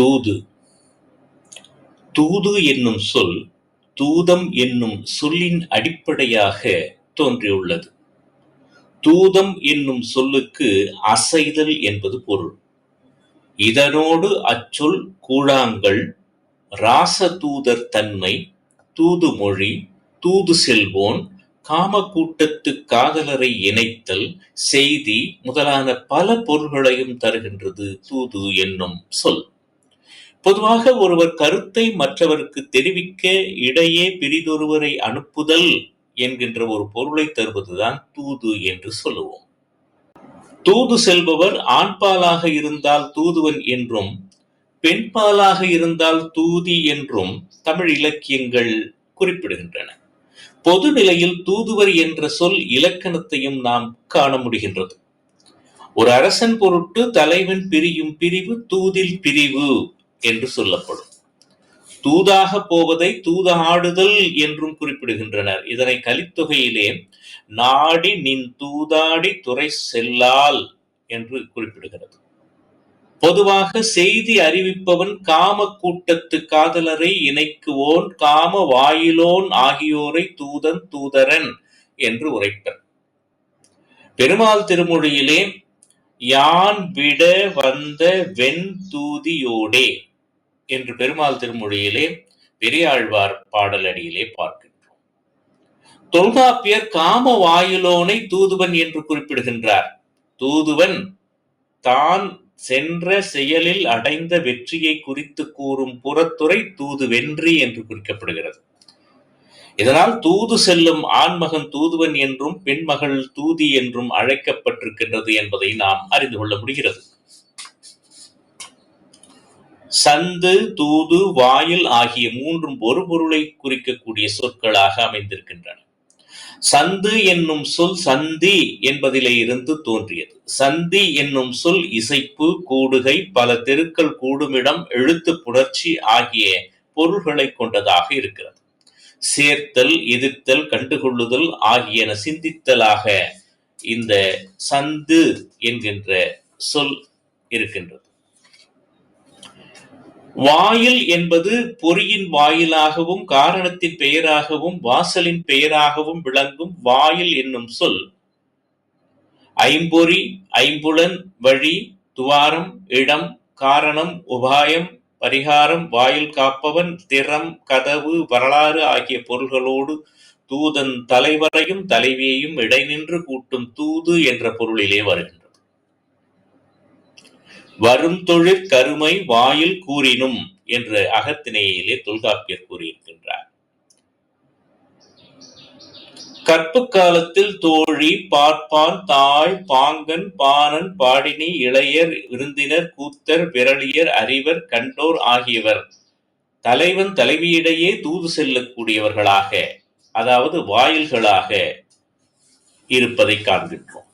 தூது. தூது என்னும் சொல் தூதம் என்னும் சொல்லின் அடிப்படையாக தோன்றியுள்ளது. தூதம் என்னும் சொல்லுக்கு அசைதல் என்பது பொருள். இதனோடு அச்சொல் கூழாங்கல் ராசதூதர் தன்மை தூதுமொழி தூது செல்வோன் காமக்கூட்டத்து காதலரை இணைத்தல் செய்தி முதலான பல பொருள்களையும் தருகின்றது தூது என்னும் சொல். பொதுவாக ஒருவர் கருத்தை மற்றவருக்கு தெரிவிக்க இடையே பிரிதொருவரை அனுப்புதல் என்கின்ற ஒரு பொருளை தருவதுதான் தூது என்று சொல்லுவோம். தூது செல்பவர் ஆண்பாலாக இருந்தால் தூதுவன் என்றும் பெண்பாலாக இருந்தால் தூதி என்றும் தமிழ் இலக்கியங்கள் குறிப்பிடுகின்றன. பொது நிலையில் தூதுவர் என்ற சொல் இலக்கணத்தையும் நாம் காண முடிகின்றது. ஒரு அரசன் பொருட்டு தலைவன் பிரியும் பிரிவு தூதில் பிரிவு என்று சொல்லப்படும். தூதாக போவதை தூதாடுதல் என்றும் குறிப்பிடுகின்றனர். இதனை கலித்தொகையிலே நாடி நின் தூதாடி துறை செல்லால் என்று குறிப்பிடுகிறது. பொதுவாக செய்தி அறிவிப்பவன் காம கூட்டத்து காதலரை இணைக்குவோன் காம வாயிலோன் ஆகியோரை தூதன் தூதரன் என்று உரைப்பர். பெருமாள் திருமொழியிலே யான் விட வந்த வெண் தூதியோடே என்று பெருமாள் திருமொழியிலே பெரியாழ்வார் பாடலடியிலே பார்க்கின்றோம். தொல்காப்பியர் காம வாயிலோனை தூதுவன் என்று குறிப்பிடுகின்றார். தூதுவன் தான் சென்ற செயலில் அடைந்த வெற்றியை குறித்து கூறும் புறத்துறை தூது வென்றி என்று குறிக்கப்படுகிறது. இதனால் தூது செல்லும் ஆண்மகன் தூதுவன் என்றும் பெண்மகள் தூதி என்றும் அழைக்கப்பட்டிருக்கின்றது என்பதை நாம் அறிந்து கொள்ள முடிகிறது. சந்து தூது வாயில் ஆகிய மூன்றும் ஒரு பொருளை குறிக்கக்கூடிய சொற்களாக அமைந்திருக்கின்றன. சந்து என்னும் சொல் சந்தி என்பதிலே இருந்து தோன்றியது. சந்தி என்னும் சொல் இசைப்பு கூடுகை பல தெருக்கள் கூடுமிடம் எழுத்து புணர்ச்சி ஆகிய பொருள்களை கொண்டதாக இருக்கிறது. சேர்த்தல் எதிர்த்தல் கண்டுகொள்ளுதல் ஆகியன சிந்தித்தலாக இந்த சந்து என்கின்ற சொல் இருக்கின்றது. வாயில் என்பது பொறியின் வாயிலாகவும் காரணத்தின் பெயராகவும் வாசலின் பெயராகவும் விளங்கும் வாயில் என்னும் சொல். ஐம்பொறி ஐம்புலன் வழி துவாரம் இடம் காரணம் உபாயம் பரிகாரம் வாயில் காப்பவன் திறம் கதவு வரலாறு ஆகிய பொருள்களோடு தூதன் தலைவரையும் தலைவியையும் இடைநின்று கூட்டும் தூது என்ற பொருளிலே வருகின்றன வரும் தொழிற் கருமை வாயில் கூறினும் என்று அகத்திணையிலே தொல்காப்பியர் கூறியிருக்கின்றார். கற்பு காலத்தில் தோழி பார்ப்பான் தாய் பாங்கன் பாணன் பாடினி இளையர் விருந்தினர் கூத்தர் விரலியர் அறிவர் கண்டோர் ஆகியவர் தலைவன் தலைவியிடையே தூது செல்லக்கூடியவர்களாக அதாவது வாயில்களாக இருப்பதை காண்கின்றோம்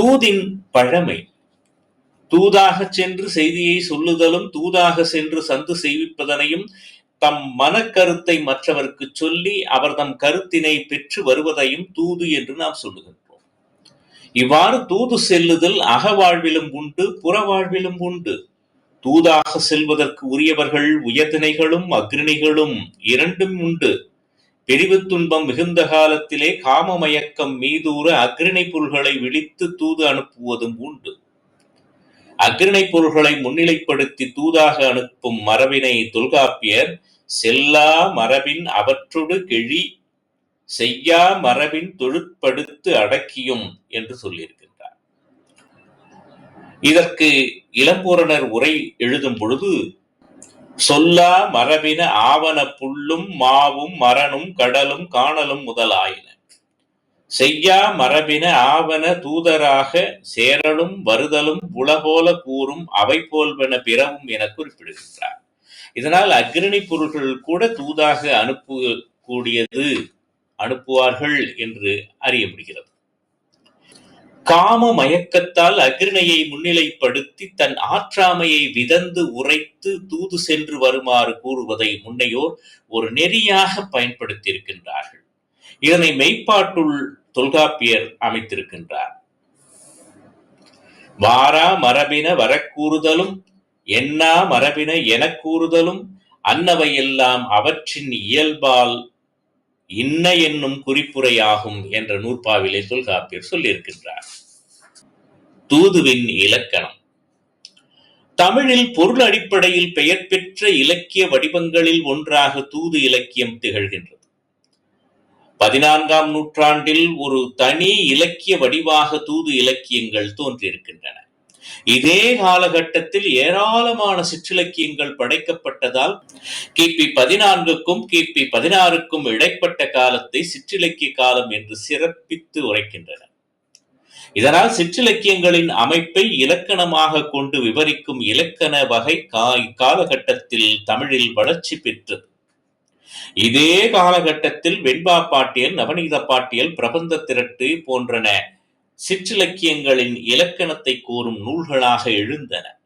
தூதின் பழமை. தூதாக சென்று செய்தியை சொல்லுதலும் தூதாக சென்று சந்து செய்விப்பதனையும் தம் மனக்கருத்தை மற்றவருக்கு சொல்லி அவர் தம் கருத்தினை பெற்று வருவதையும் தூது என்று நாம் சொல்லுகின்றோம். இவ்வாறு தூது செல்லுதல் அகவாழ்விலும் உண்டு புறவாழ்விலும் உண்டு. தூதாக செல்வதற்கு உரியவர்கள் உயர்தினைகளும் அக்ரிணிகளும் இரண்டும் உண்டு. பிரிவு துன்பம் மிகுந்த காலத்திலே காமமயக்கம் மீதூற அக்ரிணை பொருள்களை விழித்து தூது அனுப்புவதும் உண்டு. அக்ரிணை பொருள்களை முன்னிலைப்படுத்தி தூதாக அனுப்பும் மரபினை தொல்காப்பியர் செல்லா மரபின் அவற்றொடு கிழி செய்யா மரபின் தொழுட்படுத்து அடக்கியும் என்று சொல்லியிருக்கின்றார். இதற்கு இளம்பூரணர் உரை எழுதும் பொழுது சொல்லா மரபின ஆவண புல்லும் மாவும் மரணும் கடலும் காணலும் முதலாயின. செய்யா மரபின ஆவண தூதராக சேரலும் வருதலும் உலகோல கூறும் அவை போல்வென பிறவும் என குறிப்பிடுகின்றார். இதனால் அக்ரிணி பொருள்கள் கூட தூதாக அனுப்பக்கூடியது அனுப்புவார்கள் என்று அறிய முடிகிறது காம மயக்கத்தால் அகிர்ணையை முன்னிலைப்படுத்தி தன் ஆற்றாமையை விதந்து உரைத்து தூது சென்று வருமாறு கூறுவதை முன்னையோர் ஒரு நெறியாக பயன்படுத்தியிருக்கின்றார்கள். இதனை மெய்ப்பாட்டுள் தொல்காப்பியர் அமைத்திருக்கின்றார். வாரா மரபின வரக்கூறுதலும் என்னா மரபின எனக் கூறுதலும் அன்னவையெல்லாம் அவற்றின் இயல்பால் இன்ன என்னும் குறிப்புரையாகும் என்ற நூற்பாவிலே தொல்காப்பியர் சொல்லியிருக்கின்றார். தூதுவின் இலக்கணம். தமிழில் பொருள் அடிப்படையில் பெயர் பெற்ற இலக்கிய வடிவங்களில் ஒன்றாக தூது இலக்கியம் திகழ்கின்றது. பதினான்காம் நூற்றாண்டில் ஒரு தனி இலக்கிய வடிவாக தூது இலக்கியங்கள் தோன்றியிருக்கின்றன. இதே காலகட்டத்தில் ஏராளமான சிற்றிலக்கியங்கள் படைக்கப்பட்டதால் கிபி பதினான்குக்கும் கிபி பதினாறுக்கும் இடைப்பட்ட காலத்தை சிற்றிலக்கிய காலம் என்று சிறப்பித்து உரைக்கின்றன. இதனால் சிற்றிலக்கியங்களின் அமைப்பை இலக்கணமாக கொண்டு விவரிக்கும் இலக்கண வகை இக்காலகட்டத்தில் தமிழில் வளர்ச்சி பெற்றது. இதே காலகட்டத்தில் வெண்பா பாட்டியல் நவநீத பாட்டியல் பிரபந்த திரட்டு போன்றன சிற்றிலக்கியங்களின் இலக்கணத்தை கூறும் நூல்களாக எழுந்தன.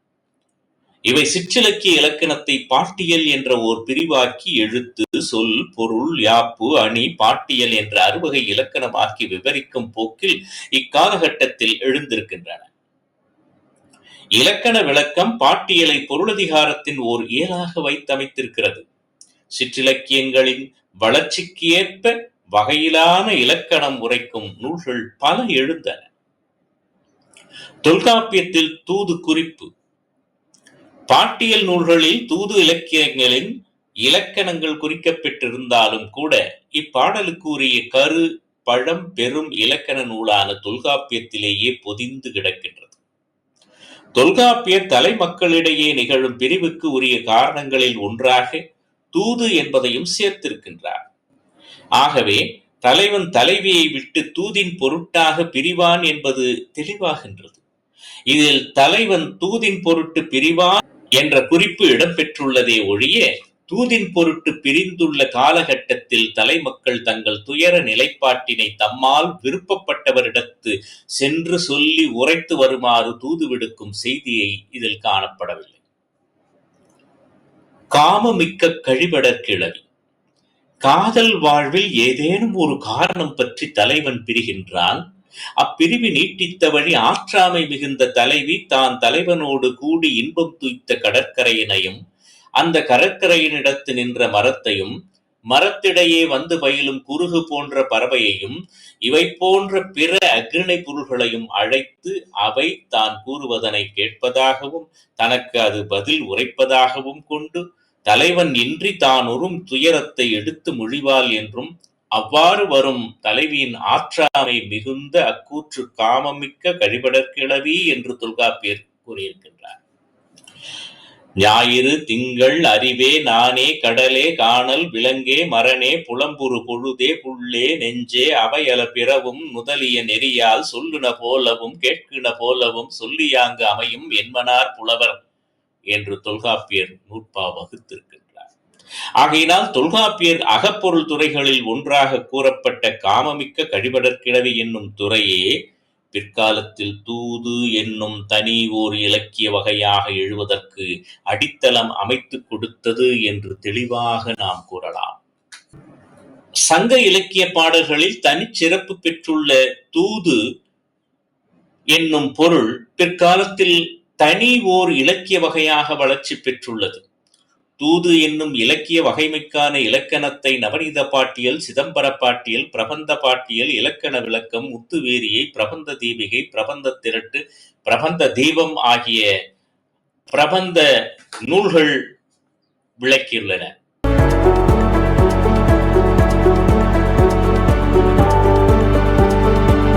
இவை சிற்றிலக்கிய இலக்கணத்தை பாட்டியல் என்ற ஓர் பிரிவாக்கி எழுத்து சொல் பொருள் யாப்பு அணி பாட்டியல் என்ற அறுவகை இலக்கணமாக்கி விவரிக்கும் போக்கில் இக்காலகட்டத்தில் எழுந்திருக்கின்றன. இலக்கண விளக்கம் பாட்டியலை பொருளதிகாரத்தின் ஓர் இயலாக வைத்தமைத்திருக்கிறது. சிற்றிலக்கியங்களின் வளர்ச்சிக்கு ஏற்ப வகையிலான இலக்கணம் உரைக்கும் நூல்கள் பல எழுந்தன. தொல்காப்பியத்தில் தூது குறிப்பு. பாட்டியல் நூல்களில் தூது இலக்கியங்களின் இலக்கணங்கள் குறிக்கப்பட்டிருந்தாலும் கூட இப்பாடலுக்கு உரிய கரு பழம் பெரும் இலக்கண நூலான தொல்காப்பியத்திலேயே பொதிந்து கிடக்கின்றது. தொல்காப்பிய தலைமக்களிடையே நிகழும் பிரிவுக்கு உரிய காரணங்களில் ஒன்றாக தூது என்பதையும் சேர்த்திருக்கின்றார். ஆகவே தலைவன் தலைவியை விட்டு தூதின் பொருட்டாக பிரிவான் என்பது தெளிவாகின்றது. இதில் தலைவன் தூதின் பொருட்டு பிரிவான் என்ற குறிப்பு இடம்பெற்றுள்ளதே ஒழிய தூதின் பொருட்டு பிரிந்துள்ள காலகட்டத்தில் தலைமக்கள் தங்கள் துயர நிலைப்பாட்டினை தம்மால் விருப்பப்பட்டவரிடத்து சென்று சொல்லி உரைத்து வருமாறு தூது விடுக்கும் செய்தியை இதில் காணப்படவில்லை. காமமிக்க கழிவடற்கிளவு காதல் வாழ்வில் ஏதேனும் ஒரு காரணம் பற்றி தலைவன் பிரிகின்றான் அப்பிரிவு நீட்டித்த வழி ஆற்றாமை மிகுந்த தலைவி தான் தலைவனோடு கூடி இன்பம் துய்த்த கடற்கரையினையும் அந்த கடற்கரையினிடத்து நின்ற மரத்தையும் மரத்திடையே வந்து பயிலும் குறுகு போன்ற பறவையையும் இவை போன்ற பிற அக்ரிணை பொருள்களையும் அழைத்து அவை தான் கூறுவதனை கேட்பதாகவும் தனக்கு அது பதில் உரைப்பதாகவும் கொண்டு தலைவன் இன்றி தான் உறும் துயரத்தை எடுத்து மொழிவாள் என்றும் அவ்வாறு வரும் தலைவியின் ஆற்றாமை மிகுந்த அக்கூற்று காமமிக்க கழிபடற்கிழவி என்று தொல்காப்பியர் கூறியிருக்கின்றார். ஞாயிறு திங்கள் அறிவே நானே கடலே காணல் விலங்கே மரணே புலம்புரு பொழுதே புள்ளே நெஞ்சே அவையல பிறவும் முதலிய நெறியால் சொல்லுன போலவும் கேட்கின போலவும் சொல்லியாங்கு அமையும் என்பனார் புலவர். என்று தொல்காப்பியர் நூற்பா வகுத்திருக்கின்றார். ஆகையினால் தொல்காப்பியர் அகப்பொருள் துறைகளில் ஒன்றாக கூறப்பட்ட காமமிக்க கழிபடற்கிழவி என்னும் துறையே பிற்காலத்தில் தூது என்னும் தனி ஓர் இலக்கிய வகையாக எழுவதற்கு அடித்தளம் அமைத்துக் கொடுத்தது என்று தெளிவாக நாம் கூறலாம். சங்க இலக்கிய பாடல்களில் தனிச்சிறப்பு பெற்றுள்ள தூது என்னும் பொருள் பிற்காலத்தில் தனி ஓர் இலக்கிய வகையாக வளர்ச்சி பெற்றுள்ளது. தூது என்னும் இலக்கிய வகைமைக்கான இலக்கணத்தை நவநீத பாட்டியல் சிதம்பர பாட்டியல் பிரபந்த பாட்டியல் இலக்கண விளக்கம் முத்துவேரியை பிரபந்த தீபிகை பிரபந்த திரட்டு பிரபந்த தீபம் ஆகிய பிரபந்த நூல்கள் விளக்கியுள்ளன.